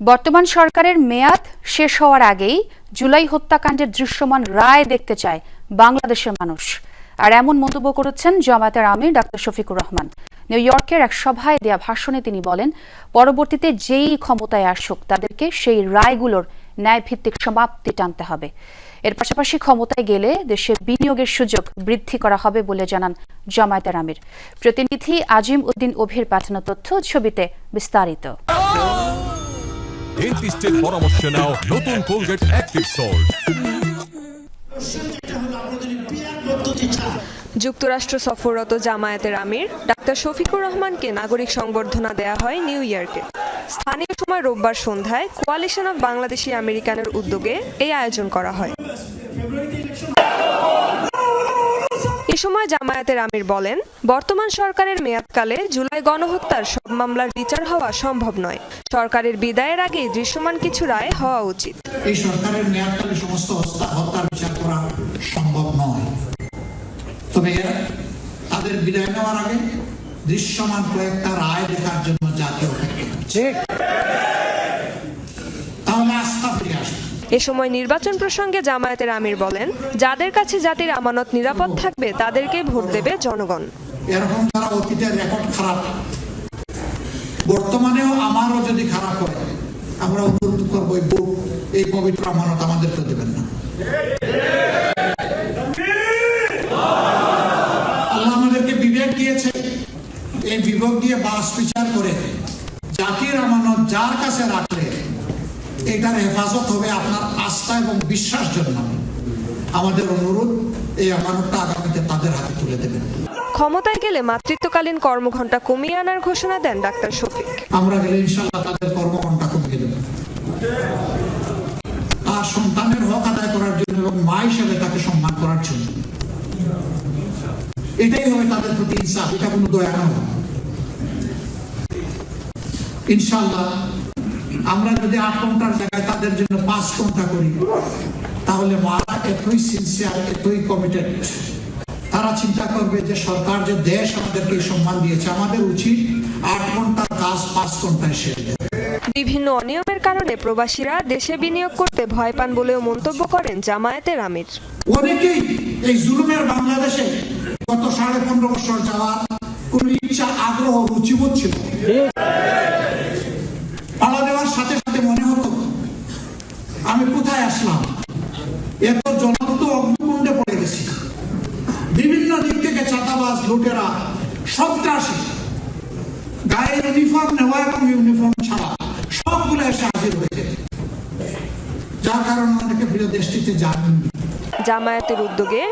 বর্তমান সরকারের মেয়াদ শেষ হওয়ার আগেই জুলাই হত্যাকাণ্ডের দৃশ্যমান রায় দেখতে চায় বাংলাদেশের মানুষ। আর এমন মন্তব্য করেছেন জামায়াতের আমির ডাক্তার শফিকুর রহমান। নিউ ইয়র্কের এক সভায় দেয়া ভাষণে তিনি বলেন, পরবর্তীতে যেই ক্ষমতায় আসুক তাদেরকে সেই রায়গুলোর ন্যায়ভিত্তিক সমাপ্তি টানতে হবে। এর পাশাপাশি ক্ষমতায় গেলে দেশে বিনিয়োগের সুযোগ বৃদ্ধি করা হবে বলে জানান জামায়াতের আমির। প্রতিনিধি আজিম উদ্দিন অভির পাঠানো তথ্য ছবিতে বিস্তারিত। ডেন্টিস্টের পরামর্শ নাও, নতুন কোলগেট অ্যাক্টিভ সল্ট যুক্তরাষ্ট্র সফররত জামায়াতের আমির, ডাক্তার শফিকুর রহমানকে নাগরিক সংবর্ধনা দেয়া হয় নিউ ইয়র্কে। স্থানীয় সময় রোববার সন্ধ্যায় কোয়ালিশন অফ বাংলাদেশি আমেরিকানের উদ্যোগে এই আয়োজন করা হয়। সময় জামায়াতের আমির বলেন বর্তমান সরকারের মেয়াদকালে জুলাই গণহত্যার সব মামলার বিচার হওয়া সম্ভব নয়। সরকারের বিদায়ের আগেই দৃশ্যমান কিছু রায় হওয়া উচিত। এই সরকারের মেয়াদকালে সমস্ত হত্যার বিচার করা সম্ভব নয়। তবে তাদের বিদায় নেওয়ার আগে দৃশ্যমান কয়েকটা রায় দেখার জন্য জাতীয় অপেক্ষা করছে। তাহলে আস্থা ফিরে আসবে এ সময় নির্বাচন প্রসঙ্গে জামায়াতের আমির বলেন, যাদের কাছে জাতির আমানত নিরাপদ থাকবে তাদেরকে ভোট দেবে জনগণ। এরকম তারা অতীতের রেকর্ড খারাপ, বর্তমানেও আমারও যদি খারাপ হয়, আমরা অনুরোধ করব এই ভোট, এই পবিত্র আমানত আমাদেরকে দেবেন না। আল্লাহ আমাদেরকে বিবেক দিয়েছে, এই বিবেক দিয়ে বাস বিচার করে, জাতির আমানত যার কাছে রাখলে এটার হেফাজত হবে আপনার আস্থা এবং বিশ্বাস জন্য। আমাদের অনুরোধ এই আমানতটা আগামীতে তাদের হাতে তুলে দেবেন। ক্ষমতায় গেলে মাতৃত্বকালীন কর্মঘণ্টা কমিয়ে আনার ঘোষণা দেন ডাক্তার শফিক। আমরা গেলে ইনশাল্লাহ তাদের কর্মঘণ্টা কমিয়ে দেব। আর সন্তানের হক আদায় করার জন্য এবং মা হিসেবে তাকে সম্মান করার জন্য। এটাই হবে তাদের প্রতি ইনসাফ এটা কোনো দয়া নয়। ইনশাল্লাহ আমরা যদি আট ঘণ্টার জায়গায় তাদের জন্য পাঁচ ঘণ্টা করি তাহলে মারা এতই সিনসিয়ার এতই কমিটেড তারা চিন্তা করবে যে সরকার যে দেশ আমাদেরকে সম্মান দিয়েছে আমাদের উচিত আট ঘণ্টার কাজ পাঁচ ঘন্টায় সেরে দেয় বিভিন্ন অনিয়মের কারণে প্রবাসীরা দেশে বিনিয়োগ করতে ভয় পান বলেও মন্তব্য করেন জামায়াতের আমির। অনেকেই এই জুলুমের বাংলাদেশে গত সাড়ে পনেরো বছর যাওয়ার কোন ইচ্ছা আগ্রহ রুচিবোধ ছিল। আমি কোথায় আসলাম? এত জ্বলন্ত অগ্নিকুণ্ডে পড়ে গেছি। বিভিন্ন দিক থেকে চাঁদাবাজ লুটেরা সন্ত্রাসী গায়ে ইউনিফর্ম নেওয়া এবং ইউনিফর্ম ছাড়া সবগুলো এসে হাজির হয়েছে যার কারণে অনেকে প্রিয় দেশটিতে যাননি। জামায়াতের উদ্যোগে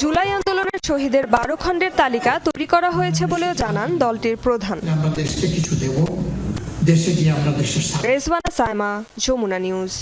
জুলাই আন্দোলনের শহীদের বারো খণ্ডের তালিকা তৈরি করা হয়েছে বলেও জানান দলটির প্রধান। আমরা দেশকে কিছু দেব। দেশে গিয়ে আমরা দেশের সাইমা যমুনা নিউজ।